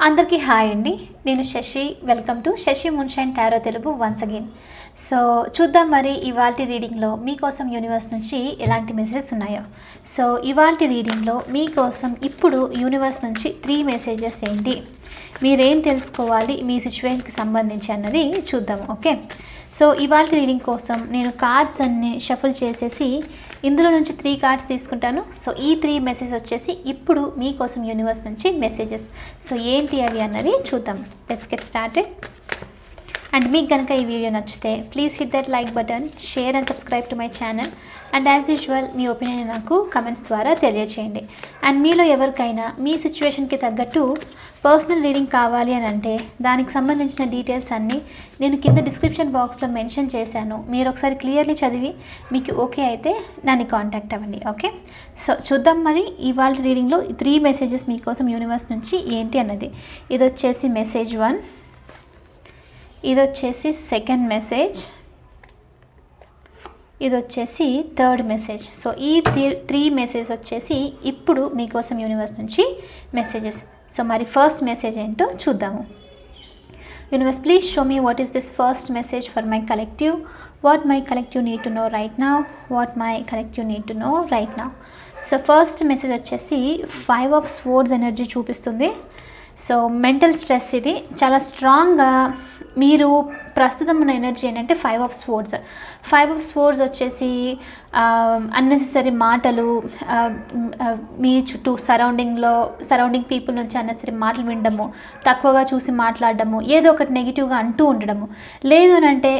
అందరికీ హాయ్ అండి. నేను Shashi. Welcome to Shashi moonshine tarot Telugu once again so చూద్దాం మరి ఇవాల్టి రీడింగ్లో మీకోసం యూనివర్స్ నుంచి ఎలాంటి మెసేజెస్ ఉన్నాయో. సో ఇవాల్టి రీడింగ్లో మీకోసం ఇప్పుడు యూనివర్స్ నుంచి త్రీ మెసేజెస్ ఏంటి? మీరేం తెలుసుకోవాలి? మీ సిచ్యువేషన్కి సంబంధించి అన్నది చూద్దాం ఓకే? సో ఇవాల్టి రీడింగ్ కోసం నేను కార్డ్స్ అన్ని షఫుల్ చేసేసి ఇందులో నుంచి త్రీ కార్డ్స్ తీసుకుంటాను. సో ఈ త్రీ మెసేజ్ వచ్చేసి ఇప్పుడు మీకోసం యూనివర్స్ నుంచి మెసేజెస్ సో ఏంటి అవి అన్నది చూద్దాం. లెట్స్ గెట్ స్టార్టెడ్ అండ్ మీకు కనుక ఈ వీడియో నచ్చితే please hit that like button share and subscribe to my channel and as usual me opinion నాకు కమెంట్స్ ద్వారా తెలియచేయండి. అండ్ మీలో ఎవరికైనా మీ సిచ్యువేషన్కి తగ్గట్టు పర్సనల్ రీడింగ్ కావాలి అని అంటే దానికి సంబంధించిన డీటెయిల్స్ అన్నీ నేను కింద డిస్క్రిప్షన్ బాక్స్లో మెన్షన్ చేశాను. మీరు ఒకసారి క్లియర్లీ చదివి మీకు ఓకే అయితే నన్ను కాంటాక్ట్ అవ్వండి ఓకే సో చూద్దాం మరి ఇవాళ రీడింగ్లో త్రీ మెసేజెస్ మీకోసం యూనివర్స్ నుంచి ఏంటి అన్నది. ఇది వచ్చేసి మెసేజ్ వన్ ఇది వచ్చేసి సెకండ్ మెసేజ్ ఇది వచ్చేసి థర్డ్ మెసేజ్ సో ఈ త్రీ మెసేజ్ వచ్చేసి ఇప్పుడు మీకోసం యూనివర్స్ నుంచి మెసేజెస్ సో మరి ఫస్ట్ మెసేజ్ ఏంటో చూద్దాము. Universe please show me what is this first message for my collective what my collective need to know right నా what my collective need to know right నా so first message వచ్చేసి five of swords energy చూపిస్తుంది. So mental stress ఇది. చాలా స్ట్రాంగ్గా మీరు ప్రస్తుతం ఉన్న ఎనర్జీ ఏంటంటే five of sports five of sports వచ్చేసి అన్నెసెసరీ మాటలు మీ చుట్టూ సరౌండింగ్లో సరౌండింగ్ పీపుల్ నుంచి అన్నెసరీ మాటలు వినడము తక్కువగా చూసి మాట్లాడడము ఏదో ఒకటి నెగిటివ్గా అంటూ ఉండడము. లేదు అని అంటే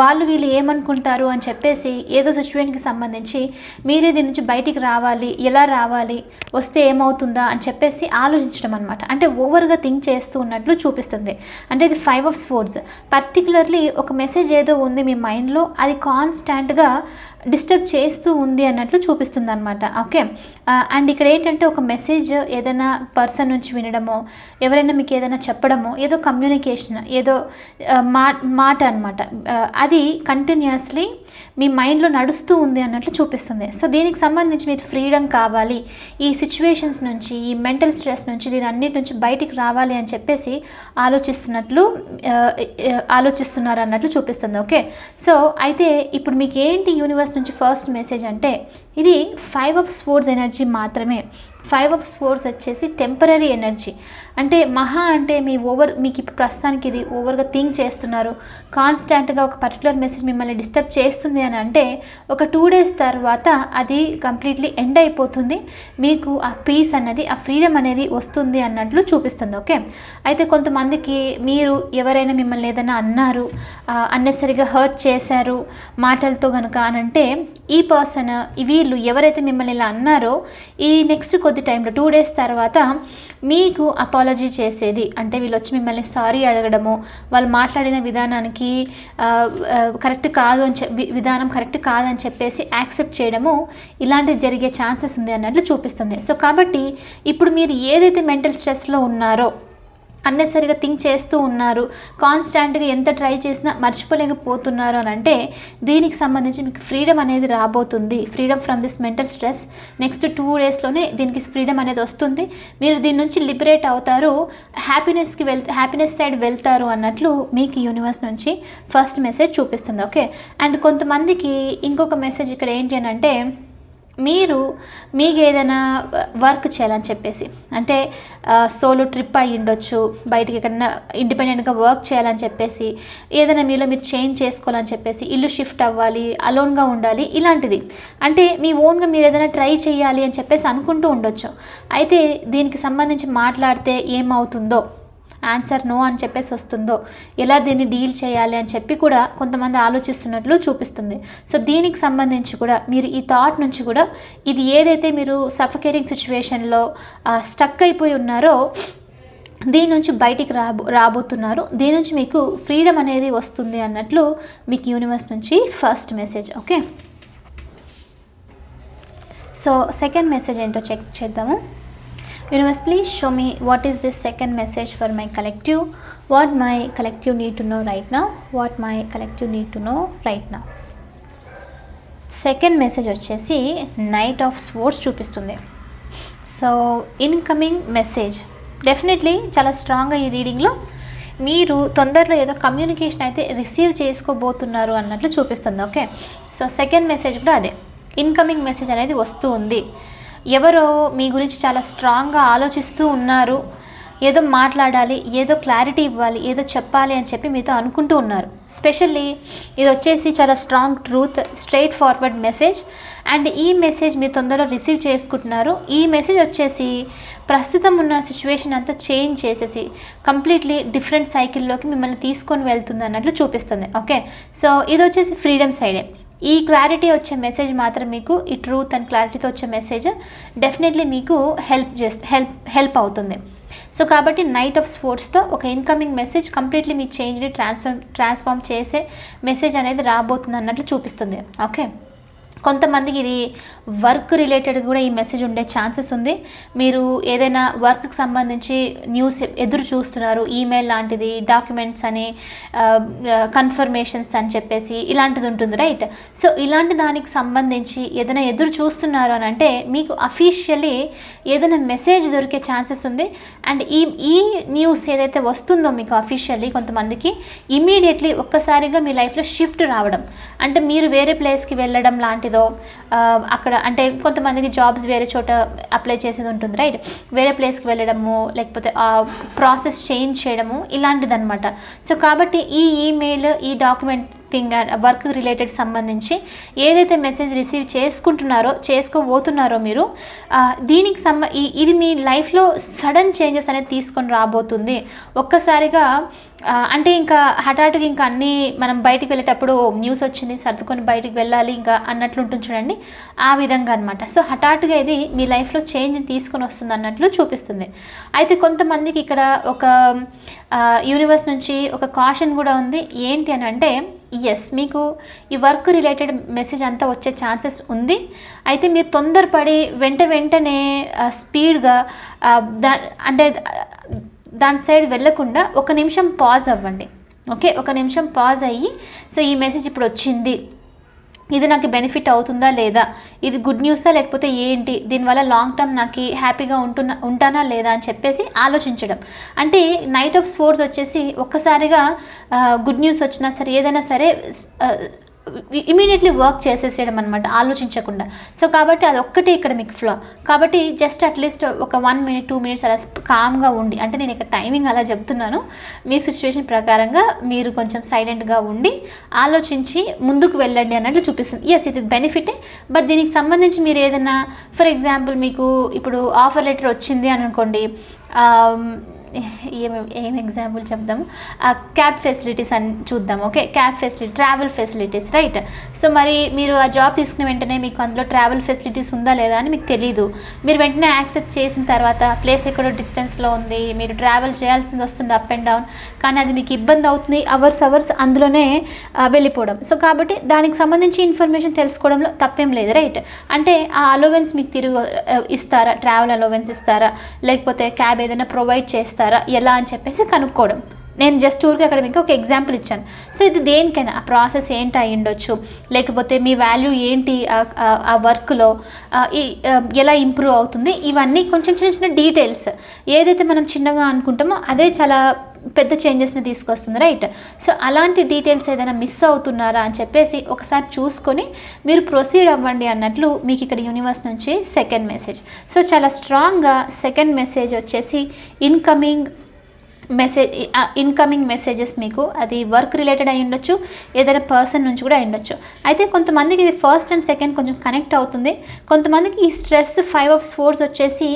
వాళ్ళు వీళ్ళు ఏమనుకుంటారు అని చెప్పేసి ఏదో సిచ్యువేషన్కి సంబంధించి మీరే దీని నుంచి బయటికి రావాలి ఎలా రావాలి వస్తే ఏమవుతుందా అని చెప్పేసి ఆలోచించడం అనమాట అంటే ఓవర్గా థింక్ చేస్తూ ఉన్నట్లు చూపిస్తుంది. అంటే ఇది ఫైవ్ ఆఫ్ స్పోర్ట్స్ పర్టికులర్లీ ఒక మెసేజ్ ఏదో ఉంది మీ మైండ్లో అది కాన్స్టాంట్గా డిస్టర్బ్ చేస్తూ ఉంది అన్నట్లు చూపిస్తుంది అనమాట ఓకే అండ్ uh, ఇక్కడ ఏంటంటే ఒక మెసేజ్ ఏదైనా పర్సన్ నుంచి వినడమో ఎవరైనా మీకు ఏదైనా చెప్పడమో ఏదో కమ్యూనికేషన్ ఏదో uh, మా మాట అనమాట uh, అది కంటిన్యూస్లీ మీ మైండ్లో నడుస్తూ ఉంది అన్నట్లు చూపిస్తుంది. సో దీనికి సంబంధించి మీరు ఫ్రీడమ్ కావాలి. ఈ సిచ్యువేషన్స్ నుంచి ఈ మెంటల్ స్ట్రెస్ నుంచి దీని అన్నిటి నుంచి బయటికి రావాలి అని చెప్పేసి ఆలోచిస్తున్నట్లు ఆలోచిస్తున్నారు అన్నట్లు చూపిస్తుంది ఓకే? సో అయితే ఇప్పుడు మీకు ఏంటి యూనివర్స్ నుంచి ఫస్ట్ మెసేజ్ అంటే ఇది ఫైవ్ ఆఫ్ స్పోర్ట్స్ ఎనర్జీ మాత్రమే. ఫైవ్ ఆఫ్ స్పోర్ట్స్ వచ్చేసి టెంపరీ ఎనర్జీ. అంటే మహా అంటే మీ ఓవర్ మీకు ఇప్పుడు ప్రస్తుతానికి ఇది ఓవర్గా థింక్ చేస్తున్నారు. కాన్స్టాంట్గా ఒక పర్టికులర్ మెసేజ్ మిమ్మల్ని డిస్టర్బ్ చేస్తుంది అని అంటే ఒక టూ డేస్ తర్వాత అది కంప్లీట్లీ ఎండ్ అయిపోతుంది. మీకు ఆ పీస్ అన్నది ఆ ఫ్రీడమ్ అనేది వస్తుంది అన్నట్లు చూపిస్తుంది ఓకే? అయితే కొంతమందికి మీరు ఎవరైనా మిమ్మల్ని ఏదైనా అన్నారు అన్నెసరిగా హర్ట్ చేశారు మాటలతో కనుక అని అంటే ఈ పర్సన్ వీళ్ళు ఎవరైతే మిమ్మల్ని ఇలా అన్నారో ఈ నెక్స్ట్ కొద్ది టైంలో టూ డేస్ తర్వాత మీకు ఆ అపాలజీ చేసేది. అంటే వీళ్ళు వచ్చి మిమ్మల్ని సారీ అడగడము వాళ్ళు మాట్లాడిన విధానానికి కరెక్ట్ కాదు అని విధానం కరెక్ట్ కాదని చెప్పేసి యాక్సెప్ట్ చేయడము ఇలాంటివి జరిగే ఛాన్సెస్ ఉంది అన్నట్లు చూపిస్తుంది. సో కాబట్టి ఇప్పుడు మీరు ఏదైతే మెంటల్ స్ట్రెస్లో ఉన్నారో అన్నెసరిగా థింక్ చేస్తూ ఉన్నారు. కాన్స్టాంట్గా ఎంత ట్రై చేసినా మర్చిపోలేకపోతున్నారు అని అంటే దీనికి సంబంధించి మీకు ఫ్రీడమ్ అనేది రాబోతుంది. Freedom from this mental stress. Next two డేస్లోనే దీనికి ఫ్రీడమ్ అనేది వస్తుంది. మీరు దీని నుంచి లిబరేట్ అవుతారు. హ్యాపీనెస్కి వెళ్ హ్యాపీనెస్ సైడ్ వెళ్తారు అన్నట్లు మీకు యూనివర్స్ నుంచి ఫస్ట్ మెసేజ్ చూపిస్తుంది. ఓకే? అండ్ కొంతమందికి ఇంకొక మెసేజ్ ఇక్కడ ఏంటి అని అంటే మీరు మీకు ఏదైనా వర్క్ చేయాలని చెప్పేసి అంటే సోలో ట్రిప్ అయ్యి ఉండొచ్చు బయటికి ఎక్కడైనా ఇండిపెండెంట్గా వర్క్ చేయాలని చెప్పేసి ఏదైనా మీలో మీరు చేంజ్ చేసుకోవాలని చెప్పేసి ఇల్లు షిఫ్ట్ అవ్వాలి అలోన్గా ఉండాలి ఇలాంటిది. అంటే మీ ఓన్గా మీరు ఏదైనా ట్రై చేయాలి అని చెప్పేసి అనుకుంటూ ఉండొచ్చు. అయితే దీనికి సంబంధించి మాట్లాడితే ఏమవుతుందో ఆన్సర్ నో అని చెప్పేసి వస్తుందో ఎలా దీన్ని డీల్ చేయాలి అని చెప్పి కూడా కొంతమంది ఆలోచిస్తున్నట్లు చూపిస్తుంది. సో దీనికి సంబంధించి కూడా మీరు ఈ థాట్ నుంచి కూడా ఇది ఏదైతే మీరు సఫకేటింగ్ సిచ్యువేషన్లో స్టక్ అయిపోయి ఉన్నారో దీని నుంచి బయటికి రాబో రాబోతున్నారు. దీని నుంచి మీకు ఫ్రీడమ్ అనేది వస్తుంది అన్నట్లు మీకు యూనివర్స్ నుంచి first message okay? So second message ఏంటో చెక్ చేద్దాము. Universe please show me what is this second message for my collective what my collective need to know right నా what my collective need to know right నా second message వచ్చేసి knight of sports చూపిస్తుంది. So incoming message definitely చాలా స్ట్రాంగ్గా ఈ రీడింగ్లో మీరు తొందరలో ఏదో కమ్యూనికేషన్ అయితే రిసీవ్ చేసుకోబోతున్నారు అన్నట్లు చూపిస్తుంది. ఓకే సో సెకండ్ మెసేజ్ కూడా అదే. ఇన్కమింగ్ మెసేజ్ అనేది వస్తూ ఉంది. ఎవరో మీ గురించి చాలా స్ట్రాంగ్గా ఆలోచిస్తూ ఉన్నారు. ఏదో మాట్లాడాలి ఏదో క్లారిటీ ఇవ్వాలి ఏదో చెప్పాలి అని చెప్పి మీతో అనుకుంటూ ఉన్నారు. స్పెషల్లీ ఇది వచ్చేసి చాలా strong truth straightforward message. And ఈ మెసేజ్ మీరు తొందరలో రిసీవ్ చేసుకుంటున్నారు. ఈ మెసేజ్ వచ్చేసి ప్రస్తుతం ఉన్న సిచ్యువేషన్ అంతా చేంజ్ చేసేసి కంప్లీట్లీ డిఫరెంట్ సైకిల్లోకి మిమ్మల్ని తీసుకొని వెళ్తుంది అన్నట్లు చూపిస్తుంది. ఓకే? సో ఇది వచ్చేసి ఫ్రీడమ్ సైడే. ఈ క్లారిటీ వచ్చే మెసేజ్ మాత్రం మీకు ఈ ట్రూత్ అండ్ క్లారిటీతో వచ్చే మెసేజ్ డెఫినెట్లీ మీకు హెల్ప్ చేస్తే హెల్ప్ హెల్ప్ అవుతుంది. సో కాబట్టి నైట్ ఆఫ్ స్పోర్ట్స్తో ఒక ఇన్కమింగ్ మెసేజ్ కంప్లీట్లీ మీ చేంజ్ని ట్రాన్స్ఫార్మ్ ట్రాన్స్ఫార్మ్ చేసే మెసేజ్ అనేది రాబోతుంది అన్నట్లు చూపిస్తుంది. ఓకే కొంతమందికి ఇది వర్క్ రిలేటెడ్ కూడా ఈ మెసేజ్ ఉండే ఛాన్సెస్ ఉంది. మీరు ఏదైనా వర్క్కి సంబంధించి న్యూస్ ఎదురు చూస్తున్నారు ఈమెయిల్ లాంటిది డాక్యుమెంట్స్ అని కన్ఫర్మేషన్స్ అని చెప్పేసి ఇలాంటిది ఉంటుంది రైట్ సో ఇలాంటి దానికి సంబంధించి ఏదైనా ఎదురు చూస్తున్నారు అని అంటే మీకు అఫీషియలీ ఏదైనా మెసేజ్ దొరికే ఛాన్సెస్ ఉంది. అండ్ ఈ ఈ న్యూస్ ఏదైతే వస్తుందో మీకు అఫీషియల్లీ కొంతమందికి ఇమీడియట్లీ ఒక్కసారిగా మీ లైఫ్లో షిఫ్ట్ రావడం. అంటే మీరు వేరే ప్లేస్కి వెళ్ళడం లాంటిది ఏదో అక్కడ అంటే కొంతమందికి జాబ్స్ వేరే చోట అప్లై చేసేది ఉంటుంది రైట్ వేరే ప్లేస్కి వెళ్ళడము లేకపోతే ఆ ప్రాసెస్ చేంజ్ చేయడము ఇలాంటిదన్నమాట. సో కాబట్టి ఈ ఈమెయిల్ ఈ డాక్యుమెంట్ థింగ్ వర్క్ రిలేటెడ్ సంబంధించి ఏదైతే మెసేజ్ రిసీవ్ చేసుకుంటున్నారో చేసుకోబోతున్నారో మీరు దీనికి సంబ ఇది మీ లైఫ్లో సడన్ చేంజెస్ అనేది తీసుకొని రాబోతుంది. ఒక్కసారిగా అంటే ఇంకా హఠాత్తుగా ఇంకా అన్నీ మనం బయటికి వెళ్ళేటప్పుడు న్యూస్ వచ్చింది సర్దుకొని బయటికి వెళ్ళాలి ఇంకా అన్నట్లు ఉంటుంది చూడండి. ఆ విధంగా అనమాట సో హఠాత్తుగా ఇది మీ లైఫ్లో చేంజ్ తీసుకొని వస్తుంది అన్నట్లు చూపిస్తుంది. అయితే కొంతమందికి ఇక్కడ ఒక యూనివర్స్ నుంచి ఒక కాషన్ కూడా ఉంది. ఏంటి అని అంటే ఎస్ మీకు ఈ వర్క్ రిలేటెడ్ మెసేజ్ అంతా వచ్చే ఛాన్సెస్ ఉంది. అయితే మీరు తొందరపడి వెంట వెంటనే స్పీడ్గా దా అంటే దాని సైడ్ వెళ్ళకుండా ఒక నిమిషం పాజ్ అవ్వండి. ఓకే ఒక నిమిషం పాజ్ అయ్యి సో ఈ మెసేజ్ ఇప్పుడు వచ్చింది. ఇది నాకు బెనిఫిట్ అవుతుందా లేదా? ఇది గుడ్ న్యూసా లేకపోతే ఏంటి? దీనివల్ల లాంగ్ టర్మ్ నాకు హ్యాపీగా ఉంటున్నా ఉంటానా లేదా అని చెప్పేసి ఆలోచించడం. అంటే నైట్ ఆఫ్ స్పోర్ట్స్ వచ్చేసి ఒక్కసారిగా గుడ్ న్యూస్ వచ్చినా సరే ఏదైనా సరే ఇమీడియట్లీ వర్క్ చేసేసేయడం అనమాట ఆలోచించకుండా. సో కాబట్టి అది ఒక్కటే ఇక్కడ మీకు ఫ్లో కాబట్టి జస్ట్ అట్లీస్ట్ ఒక వన్ మినిట్ టూ మినిట్స్ అలా కామ్గా ఉండి అంటే నేను ఇక్కడ టైమింగ్ అలా చెప్తున్నాను. మీ సిచ్యువేషన్ ప్రకారంగా మీరు కొంచెం సైలెంట్గా ఉండి ఆలోచించి ముందుకు వెళ్ళండి అన్నట్లు చూపిస్తుంది. ఎస్ ఇది బెనిఫిటే బట్ దీనికి సంబంధించి మీరు ఏదైనా ఫర్ ఎగ్జాంపుల్ మీకు ఇప్పుడు ఆఫర్ లెటర్ వచ్చింది అని అనుకోండి ఏం ఏం ఎగ్జాంపుల్ చెప్దాము క్యాబ్ ఫెసిలిటీస్ అని చూద్దాం okay cab facility travel facilities right so మరి మీరు ఆ జాబ్ తీసుకున్న వెంటనే మీకు అందులో ట్రావెల్ ఫెసిలిటీస్ ఉందా లేదా అని మీకు తెలియదు మీరు వెంటనే యాక్సెప్ట్ చేసిన తర్వాత ప్లేస్ ఎక్కడో డిస్టెన్స్లో ఉంది మీరు ట్రావెల్ చేయాల్సింది వస్తుంది అప్ అండ్ డౌన్ కానీ అది మీకు ఇబ్బంది అవుతుంది అవర్స్ అవర్స్ అందులోనే వెళ్ళిపోవడం. సో కాబట్టి దానికి సంబంధించి ఇన్ఫర్మేషన్ తెలుసుకోవడంలో తప్పేం లేదు రైట్ అంటే ఆ అలోవెన్స్ మీకు తిరుగు ఇస్తారా? ట్రావెల్ అలోవెన్స్ ఇస్తారా? లేకపోతే క్యాబ్ ఏదైనా ప్రొవైడ్ చేస్తారా? ఎలా అని చెప్పేసి కనుక్కోవడం. నేను జస్ట్ ఊరికి అక్కడ మీకు ఒక ఎగ్జాంపుల్ ఇచ్చాను. సో ఇది దేనికైనా ఆ ప్రాసెస్ ఏంటి అయి ఉండొచ్చు? లేకపోతే మీ వాల్యూ ఏంటి? ఆ- వర్క్లో ఎలా ఇంప్రూవ్ అవుతుంది? ఇవన్నీ కొంచెం చిన్న చిన్న డీటెయిల్స్ ఏదైతే మనం చిన్నగా అనుకుంటామో అదే చాలా పెద్ద చేంజెస్ని తీసుకొస్తుంది రైట్ సో అలాంటి డీటెయిల్స్ ఏదైనా మిస్ అవుతున్నారా అని చెప్పేసి ఒకసారి చూసుకొని మీరు ప్రొసీడ్ అవ్వండి అన్నట్లు మీకు ఇక్కడ యూనివర్స్ నుంచి సెకండ్ మెసేజ్ సో చాలా స్ట్రాంగ్గా సెకండ్ మెసేజ్ వచ్చేసి ఇన్కమింగ్ మెసేజ్ ఇన్కమింగ్ మెసేజెస్ మీకు అది వర్క్ రిలేటెడ్ అయి ఉండొచ్చు ఏదైనా పర్సన్ నుంచి కూడా అయి ఉండొచ్చు. అయితే కొంతమందికి ఇది ఫస్ట్ అండ్ సెకండ్ కొంచెం కనెక్ట్ అవుతుంది. కొంతమందికి ఈ స్ట్రెస్ ఫైవ్ ఆఫ్ స్పోర్ట్స్ వచ్చేసి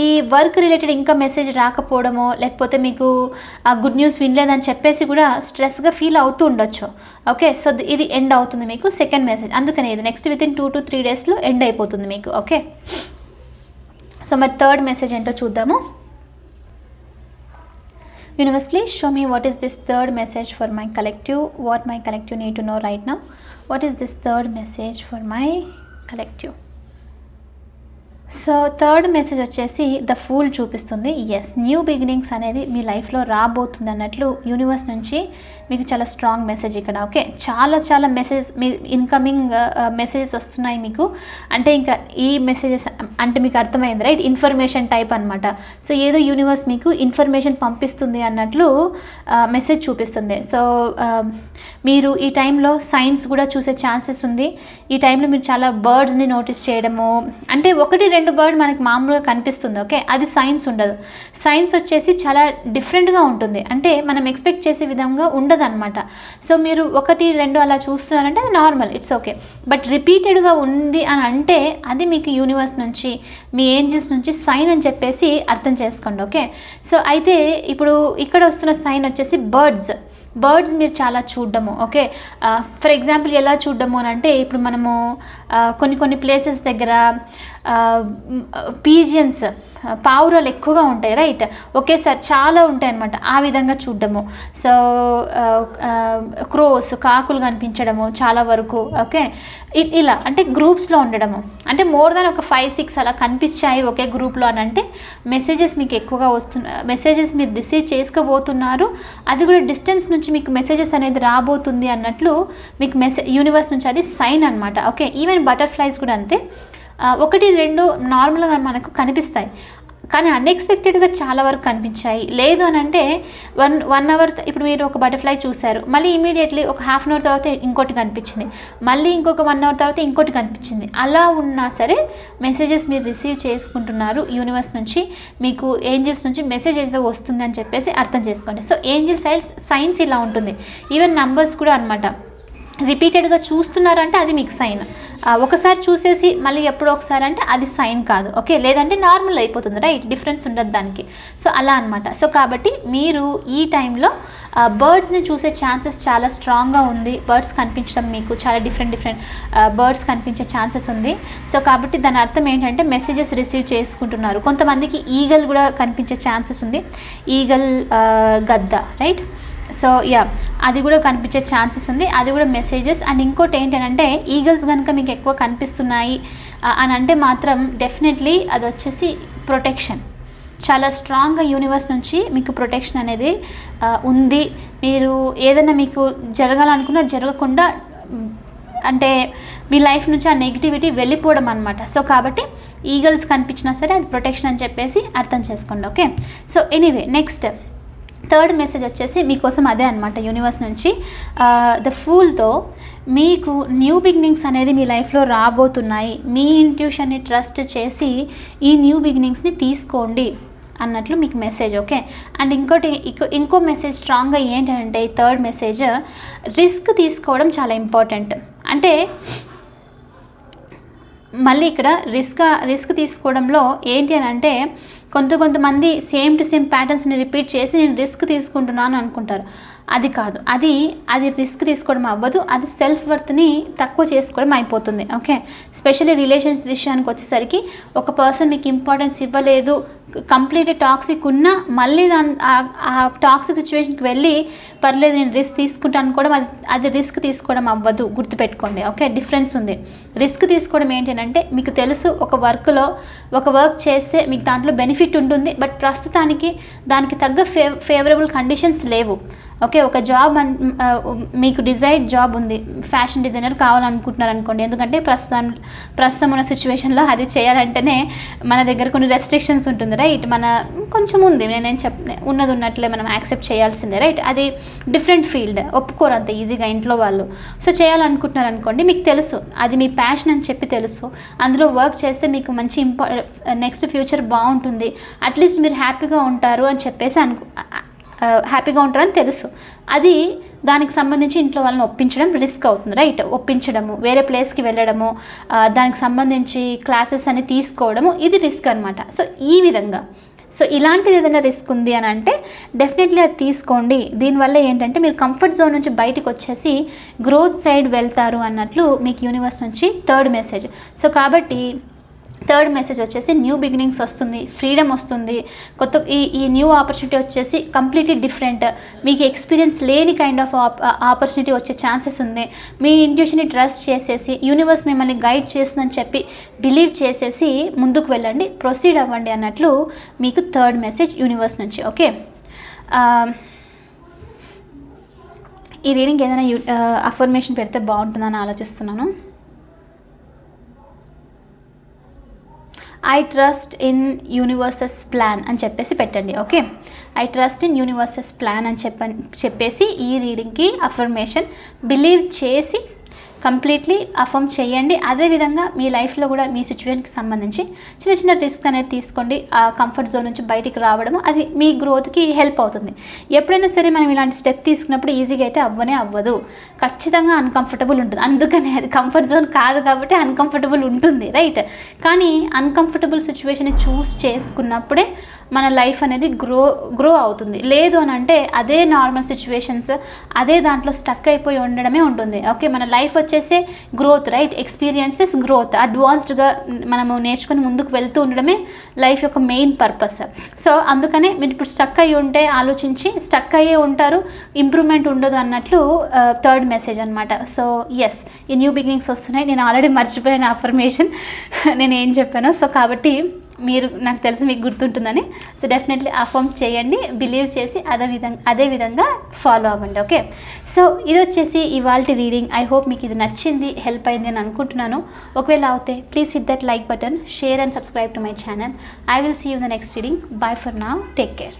ఈ వర్క్ రిలేటెడ్ ఇంకా మెసేజ్ రాకపోవడమో లేకపోతే మీకు ఆ గుడ్ న్యూస్ వినలేదని చెప్పేసి కూడా స్ట్రెస్గా ఫీల్ అవుతూ ఉండొచ్చు. ఓకే సో ఇది ఎండ్ అవుతుంది మీకు సెకండ్ మెసేజ్ అందుకనే ఇది next with in two to three డేస్లో ఎండ్ అయిపోతుంది మీకు. ఓకే సో మరి థర్డ్ మెసేజ్ ఏంటో చూద్దాము. Universe, please show me what is this third message for my collective, what my collective need to know right now. What is this third message for my collective? So third message వచ్చేసి the fool చూపిస్తుంది. Yes new beginnings అనేది మీ లైఫ్లో రాబోతుంది అన్నట్లు universe నుంచి మీకు చాలా స్ట్రాంగ్ మెసేజ్ ఇక్కడ. ఓకే చాలా చాలా మెసేజ్ మీ ఇన్కమింగ్ మెసేజెస్ uh, uh, వస్తున్నాయి మీకు. అంటే ఇంకా ఈ మెసేజెస్ అంటే మీకు అర్థమైంది రైట్ ఇన్ఫర్మేషన్ టైప్ అనమాట సో ఏదో యూనివర్స్ మీకు ఇన్ఫర్మేషన్ పంపిస్తుంది అన్నట్లు uh, మెసేజ్ చూపిస్తుంది. సో um, మీరు ఈ టైంలో సైన్స్ కూడా చూసే ఛాన్సెస్ ఉంది. ఈ టైంలో మీరు చాలా బర్డ్స్ని నోటీస్ చేయడము. అంటే ఒకటి రెండు బర్డ్ మనకి మామూలుగా కనిపిస్తుంది ఓకే? అది సైన్స్ ఉండదు. సైన్స్ వచ్చేసి చాలా డిఫరెంట్గా ఉంటుంది. అంటే మనం ఎక్స్పెక్ట్ చేసే విధంగా ఉండదు అనమాట సో మీరు ఒకటి రెండు అలా చూస్తున్నారంటే అది నార్మల్ ఇట్స్ ఓకే. బట్ రిపీటెడ్గా ఉంది అని అంటే అది మీకు యూనివర్స్ నుంచి మీ ఏంజల్స్ నుంచి సైన్ అని చెప్పేసి అర్థం చేసుకోండి ఓకే? సో అయితే ఇప్పుడు ఇక్కడ వస్తున్న సైన్ వచ్చేసి బర్డ్స్. బర్డ్స్ మీరు చాలా చూడడము ఓకే? ఫర్ ఎగ్జాంపుల్ ఎలా చూడడము అని అంటే ఇప్పుడు మనము కొన్ని కొన్ని ప్లేసెస్ దగ్గర పీజియన్స్ పావురాలు ఎక్కువగా ఉంటాయి రైట్ ఒకేసారి చాలా ఉంటాయి అనమాట ఆ విధంగా చూడడము. సో క్రోస్ కాకులు కనిపించడము చాలా వరకు ఓకే ఇ- ఇలా అంటే గ్రూప్స్లో ఉండడము. అంటే మోర్ దాన్ ఒక ఫైవ్ సిక్స్ అలా కనిపించాయి ఒకే గ్రూప్లో అని అంటే మెసేజెస్ మీకు ఎక్కువగా వస్తున్న మెసేజెస్ మీరు రిసీవ్ చేసుకోబోతున్నారు. అది కూడా డిస్టెన్స్ నుంచి మీకు మెసేజెస్ అనేది రాబోతుంది అన్నట్లు మీకు మెసేజ్ యూనివర్స్ నుంచి అది సైన్ అనమాట ఓకే ఈవెన్ బటర్ఫ్లైస్ కూడా అంతే. ఒకటి రెండు నార్మల్గా మనకు కనిపిస్తాయి. కానీ అన్ఎక్స్పెక్టెడ్గా చాలా వరకు కనిపించాయి. లేదు అని అంటే వన్ వన్ అవర్ ఇప్పుడు మీరు ఒక బటర్ఫ్లై చూశారు. మళ్ళీ ఇమీడియట్లీ ఒక హాఫ్ అన్ అవర్ తర్వాత ఇంకోటి కనిపించింది. మళ్ళీ ఇంకొక వన్ అవర్ తర్వాత ఇంకోటి కనిపించింది. అలా ఉన్నా సరే మెసేజెస్ మీరు రిసీవ్ చేసుకుంటున్నారు యూనివర్స్ నుంచి. మీకు ఏంజిల్స్ నుంచి మెసేజ్ అయితే వస్తుంది అని చెప్పేసి అర్థం చేసుకోండి. సో ఏంజిల్ సైన్స్ సైన్స్ ఇలా ఉంటుంది. ఈవెన్ నంబర్స్ కూడా అనమాట రిపీటెడ్గా చూస్తున్నారంటే అది మీకు సైన్. ఒకసారి చూసేసి మళ్ళీ ఎప్పుడో ఒకసారి అంటే అది సైన్ కాదు. ఓకే? లేదంటే నార్మల్ అయిపోతుంది రైట్? డిఫరెన్స్ ఉండదు దానికి. సో అలా అనమాట సో కాబట్టి మీరు ఈ టైంలో బర్డ్స్ని చూసే ఛాన్సెస్ చాలా స్ట్రాంగ్గా ఉంది. బర్డ్స్ కనిపించడం మీకు చాలా డిఫరెంట్ డిఫరెంట్ బర్డ్స్ కనిపించే ఛాన్సెస్ ఉంది. సో కాబట్టి దాని అర్థం ఏంటంటే మెసేజెస్ రిసీవ్ చేసుకుంటున్నారు. కొంతమందికి ఈగల్ కూడా కనిపించే ఛాన్సెస్ ఉంది. ఈగల్ గద్ద రైట్? సో యా అది కూడా కనిపించే ఛాన్సెస్ ఉంది. అది కూడా మెసేజెస్ అండ్ ఇంకోటి ఏంటంటే ఈగల్స్ కనుక మీకు ఎక్కువ కనిపిస్తున్నాయి అని అంటే మాత్రం డెఫినెట్లీ అది వచ్చేసి ప్రొటెక్షన్ చాలా స్ట్రాంగ్గా యూనివర్స్ నుంచి మీకు ప్రొటెక్షన్ అనేది ఉంది. మీరు ఏదైనా మీకు జరగాలనుకున్నా జరగకుండా అంటే మీ లైఫ్ నుంచి ఆ నెగిటివిటీ వెళ్ళిపోవడం అనమాట సో కాబట్టి ఈగల్స్ కనిపించినా సరే అది ప్రొటెక్షన్ అని చెప్పేసి అర్థం చేసుకోండి okay so anyway next third message వచ్చేసి మీకోసం అదే అనమాట యూనివర్స్ నుంచి. ద ఫూల్తో మీకు న్యూ బిగినింగ్స్ అనేది మీ లైఫ్లో రాబోతున్నాయి. మీ ఇంట్యూషన్ని ట్రస్ట్ చేసి ఈ న్యూ బిగినింగ్స్ని తీసుకోండి అన్నట్లు మీకు మెసేజ్ ఓకే అండ్ ఇంకోటి ఇంకో ఇంకో మెసేజ్ స్ట్రాంగ్గా ఏంటంటే థర్డ్ మెసేజ్ రిస్క్ తీసుకోవడం చాలా ఇంపార్టెంట్ అంటే మళ్ళీ ఇక్కడ రిస్క్ రిస్క్ తీసుకోవడంలో ఏంటి అని అంటే కొంత కొంతమంది సేమ్ టు సేమ్ ప్యాటర్న్స్ని రిపీట్ చేసి నేను రిస్క్ తీసుకుంటున్నాను అనుకుంటారు. అది కాదు. అది అది రిస్క్ తీసుకోవడం అవ్వదు. అది సెల్ఫ్ వర్త్ని తక్కువ చేసుకోవడం అయిపోతుంది. ఓకే స్పెషల్లీ రిలేషన్స్ విషయానికి వచ్చేసరికి ఒక పర్సన్ మీకు ఇంపార్టెన్స్ ఇవ్వలేదు కంప్లీట్ టాక్సిక్ ఉన్నా మళ్ళీ దాని ఆ- టాక్సిక్ సిచ్యువేషన్కి వెళ్ళి పర్లేదు నేను రిస్క్ తీసుకుంటాను కూడా అది అది రిస్క్ తీసుకోవడం అవ్వదు. గుర్తుపెట్టుకోండి. ఓకే డిఫరెన్స్ ఉంది. రిస్క్ తీసుకోవడం ఏంటంటే మీకు తెలుసు ఒక వర్క్లో ఒక వర్క్ చేస్తే మీకు దాంట్లో బెనిఫిట్ ఉంటుంది బట్ ప్రస్తుతానికి దానికి తగ్గ ఫే ఫేవరబుల్ కండిషన్స్ లేవు. ఓకే ఒక జాబ్ అన్ మీకు డిజైర్డ్ జాబ్ ఉంది ఫ్యాషన్ డిజైనర్ కావాలనుకుంటున్నారు అనుకోండి. ఎందుకంటే ప్రస్తుతం ప్రస్తుతం ఉన్న సిచ్యువేషన్లో అది చేయాలంటేనే మన దగ్గర కొన్ని రెస్ట్రిక్షన్స్ ఉంటుంది రైట్? మన కొంచెం ఉంది నేనేం చెప్ ఉన్నది ఉన్నట్లే మనం యాక్సెప్ట్ చేయాల్సిందే రైట్? అది డిఫరెంట్ ఫీల్డ్ ఒప్పుకోరు అంత ఈజీగా ఇంట్లో వాళ్ళు. సో చేయాలనుకుంటున్నారు అనుకోండి మీకు తెలుసు అది మీ ప్యాషన్ అని చెప్పి తెలుసు. అందులో వర్క్ చేస్తే మీకు మంచి ఇంపా నెక్స్ట్ ఫ్యూచర్ బాగుంటుంది అట్లీస్ట్ మీరు హ్యాపీగా ఉంటారు అని చెప్పేసి అనుకు హ్యాపీగా ఉంటారని తెలుసు. అది దానికి సంబంధించి ఇంట్లో వాళ్ళని ఒప్పించడం రిస్క్ అవుతుంది రైట్ ఒప్పించడము వేరే ప్లేస్కి వెళ్ళడము దానికి సంబంధించి క్లాసెస్ అని తీసుకోవడము ఇది రిస్క్ అనమాట సో ఈ విధంగా. సో ఇలాంటిది ఏదైనా రిస్క్ ఉంది అని అంటే డెఫినెట్లీ అది తీసుకోండి. దీనివల్ల ఏంటంటే మీరు కంఫర్ట్ జోన్ నుంచి బయటకు వచ్చేసి గ్రోత్ సైడ్ వెళ్తారు అన్నట్లు మీకు యూనివర్స్ నుంచి థర్డ్ మెసేజ్ సో కాబట్టి థర్డ్ మెసేజ్ వచ్చేసి న్యూ బిగినింగ్స్ వస్తుంది ఫ్రీడమ్ వస్తుంది. కొత్త ఈ ఈ న్యూ ఆపర్చునిటీ వచ్చేసి కంప్లీట్లీ డిఫరెంట్. మీకు ఎక్స్పీరియన్స్ లేని కైండ్ ఆఫ్ ఆపర్చునిటీ వచ్చే ఛాన్సెస్ ఉంది. మీ ఇంట్యూషన్ని ట్రస్ట్ చేసేసి యూనివర్స్ మిమ్మల్ని గైడ్ చేస్తుందని చెప్పి బిలీవ్ చేసేసి ముందుకు వెళ్ళండి ప్రొసీడ్ అవ్వండి అన్నట్లు మీకు థర్డ్ మెసేజ్ యూనివర్స్ నుంచి ఓకే? ఈ రీడింగ్ ఏదైనా అఫర్మేషన్ పెడితే బాగుంటుందని ఆలోచిస్తున్నాను. I trust in universe's plan అని చెప్పేసి పెట్టండి okay? I trust in universe's plan అని చెప్ప చెప్పేసి ఈ రీడింగ్కి అఫర్మేషన్ బిలీవ్ చేసి కంప్లీట్లీ అఫర్మ్ చేయండి. అదేవిధంగా మీ లైఫ్లో కూడా మీ సిచ్యువేషన్కి సంబంధించి చిన్న చిన్న రిస్క్ అనేది తీసుకోండి. ఆ కంఫర్ట్ జోన్ నుంచి బయటికి రావడం అది మీ గ్రోత్కి హెల్ప్ అవుతుంది. ఎప్పుడైనా సరే మనం ఇలాంటి స్టెప్ తీసుకున్నప్పుడు ఈజీగా అయితే అవ్వనే అవ్వదు. ఖచ్చితంగా అన్కంఫర్టబుల్ ఉంటుంది. అందుకనే అది కంఫర్ట్ జోన్ కాదు కాబట్టి అన్కంఫర్టబుల్ ఉంటుంది రైట్ కానీ అన్కంఫర్టబుల్ సిచ్యువేషన్ చూస్ చేసుకున్నప్పుడే మన లైఫ్ అనేది గ్రో గ్రో అవుతుంది. లేదు అని అంటే అదే నార్మల్ సిచ్యువేషన్స్ అదే దాంట్లో స్టక్ అయిపోయి ఉండడమే ఉంటుంది. ఓకే మన లైఫ్ వచ్చి వచ్చేసే గ్రోత్ రైట్ ఎక్స్పీరియన్సెస్ గ్రోత్ అడ్వాన్స్డ్గా మనము నేర్చుకుని ముందుకు వెళ్తూ ఉండడమే లైఫ్ యొక్క మెయిన్ పర్పస్ సో అందుకనే మీరు ఇప్పుడు స్టక్ అయ్యి ఉంటే ఆలోచించి స్టక్ అయ్యే ఉంటారు ఇంప్రూవ్మెంట్ ఉండదు అన్నట్లు థర్డ్ మెసేజ్ అనమాట సో ఎస్ ఈ న్యూ బిగినింగ్స్ వస్తున్నాయి. నేను ఆల్రెడీ మర్చిపోయాను అఫర్మేషన్ నేను ఏం చెప్పాను. సో కాబట్టి మీరు నాకు తెలిసి మీకు గుర్తుంటుందని. సో డెఫినెట్లీ అఫర్మ్ చేయండి. బిలీవ్ చేసి అదే విధంగా అదే విధంగా ఫాలో అవ్వండి ఓకే సో ఇది వచ్చేసి ఇవాళ రీడింగ్ ఐ హోప్ మీకు ఇది నచ్చింది హెల్ప్ అయింది అని అనుకుంటున్నాను. ఒకవేళ అవుతే please hit that like button share and subscribe to my channel I will see you the next reading bye for now take care